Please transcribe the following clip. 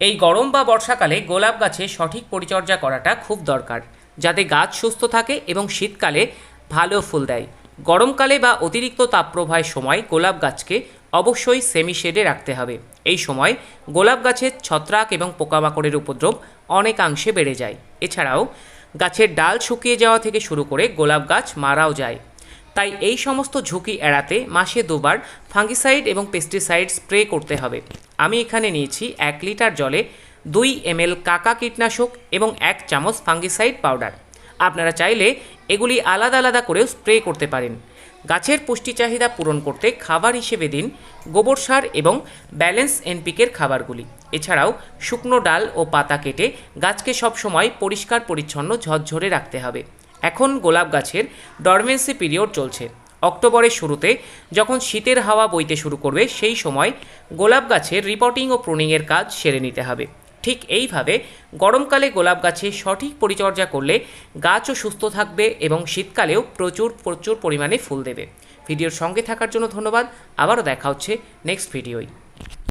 এই গরম বা বর্ষাকালে গোলাপ গাছে সঠিক পরিচর্যা করাটা খুব দরকার, যাতে গাছ সুস্থ থাকে এবং শীতকালে ভালো ফুল দেয়। গরমকালে বা অতিরিক্ত তাপপ্রবাহের সময় গোলাপ গাছকে অবশ্যই সেমি শেডে রাখতে হবে। এই সময় গোলাপ গাছের ছত্রাক এবং পোকামাকড়ের উপদ্রব অনেকাংশে বেড়ে যায়। এছাড়াও গাছের ডাল শুকিয়ে যাওয়া থেকে শুরু করে গোলাপ গাছ মারাও যায়। তাই এই সমস্ত ঝুঁকি এড়াতে মাসে দুবার ফাঙ্গিসাইড এবং পেস্টিসাইড স্প্রে করতে হবে। আমি এখানে নিয়েছি এক লিটার জলে দুই এমএল কাকা কীটনাশক এবং এক চামচ ফাঙ্গিসাইড পাউডার। আপনারা চাইলে এগুলি আলাদা আলাদা করেও স্প্রে করতে পারেন। গাছের পুষ্টি চাহিদা পূরণ করতে খাবার হিসেবে দিন গোবর সার এবং ব্যালেন্স এনপিকের খাবারগুলি। এছাড়াও শুকনো ডাল ও পাতা কেটে গাছকে সবসময় পরিষ্কার পরিচ্ছন্ন ঝরঝরে রাখতে হবে। এখন গোলাপ গাছের ডরমেন্সি পিরিয়ড চলছে। অক্টোবরের শুরুতে যখন শীতের হাওয়া বইতে শুরু করবে, সেই সময় গোলাপ গাছের রিপোর্টিং ও প্রুনিংয়ের কাজ সেরে নিতে হবে। ঠিক এইভাবে গরমকালে গোলাপ গাছে সঠিক পরিচর্যা করলে গাছও সুস্থ থাকবে এবং শীতকালেও প্রচুর প্রচুর পরিমাণে ফুল দেবে। ভিডিওর সঙ্গে থাকার জন্য ধন্যবাদ। আবারও দেখা হচ্ছে নেক্সট ভিডিওয়